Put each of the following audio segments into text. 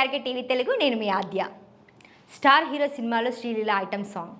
RK TV Telugu నేను మీ ఆద్య. Star hero సినిమాలో శ్రీలీల ఐటమ్ సాంగ్.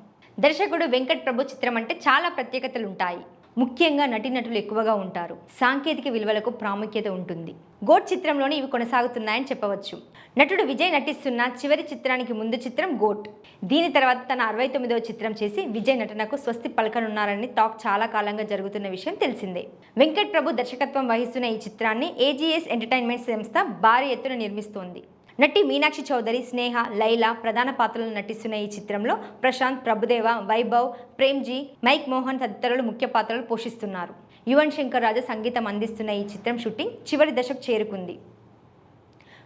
దర్శకుడు వెంకట్ ప్రభు చిత్రం అంటే చాలా ప్రత్యేకతలు ఉంటాయి ముఖ్యంగా నటీనటులు ఎక్కువగా ఉంటారు. సాంకేతిక విలువలకు ప్రాముఖ్యత ఉంటుంది. గోట్ చిత్రంలోనే ఇవి కొనసాగుతున్నాయని చెప్పవచ్చు. నటుడు విజయ్ నటిస్తున్న చివరి చిత్రానికి ముందు చిత్రం గోట్. దీని తర్వాత తన అరవై తొమ్మిదవ చిత్రం చేసి విజయ్ నటనకు స్వస్తి పలకనున్నారని టాక్ చాలా కాలంగా జరుగుతున్న విషయం తెలిసిందే. వెంకట్ ప్రభు దర్శకత్వం వహిస్తున్న ఈ చిత్రాన్ని ఏజీఎస్ ఎంటర్టైన్మెంట్ సంస్థ భారీ ఎత్తున నిర్మిస్తోంది. నటి మీనాక్షి చౌదరి స్నేహ లైలా ప్రధాన పాత్రలు నటిస్తున్న ఈ చిత్రంలో ప్రశాంత్ ప్రభుదేవ వైభవ్ ప్రేమ్జీ మైక్ మోహన్ తదితరులు ముఖ్య పాత్రలు పోషిస్తున్నారు. యువన్ శంకర్ రాజా సంగీతం అందిస్తున్న ఈ చిత్రం షూటింగ్ చివరి దశకు చేరుకుంది.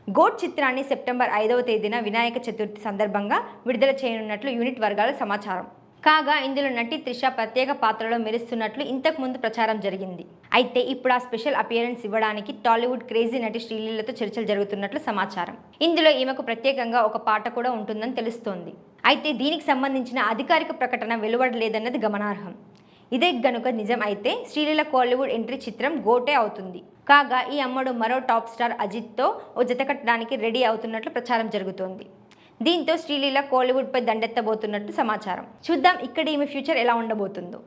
గోట్ చిత్రాన్ని సెప్టెంబర్ ఐదవ తేదీన వినాయక చతుర్థి సందర్భంగా విడుదల చేయనున్నట్లు యూనిట్ వర్గాల సమాచారం. కాగా ఇందులో నటి త్రిష ప్రత్యేక పాత్రలో మెరుస్తున్నట్లు ఇంతకు ముందు ప్రచారం జరిగింది. అయితే ఇప్పుడు ఆ స్పెషల్ అపియరెన్స్ ఇవ్వడానికి టాలీవుడ్ క్రేజీ నటి శ్రీలీలతో చర్చలు జరుగుతున్నట్లు సమాచారం. ఇందులో ఈమెకు ప్రత్యేకంగా ఒక పాట కూడా ఉంటుందని తెలుస్తోంది. అయితే దీనికి సంబంధించిన అధికారిక ప్రకటన వెలువడలేదన్నది గమనార్హం. ఇదే గనుక నిజం అయితే శ్రీలీల కోలీవుడ్ ఎంట్రీ చిత్రం గోటే అవుతుంది. కాగా ఈ అమ్మడు మరో టాప్ స్టార్ అజిత్తో ఓ జత కట్టడానికి రెడీ అవుతున్నట్లు ప్రచారం జరుగుతోంది. దీంతో శ్రీలీల కోలీవుడ్పై దండెత్తబోతున్నట్టు సమాచారం. చూద్దాం ఇక్కడ ఈమె ఫ్యూచర్ ఎలా ఉండబోతుందో.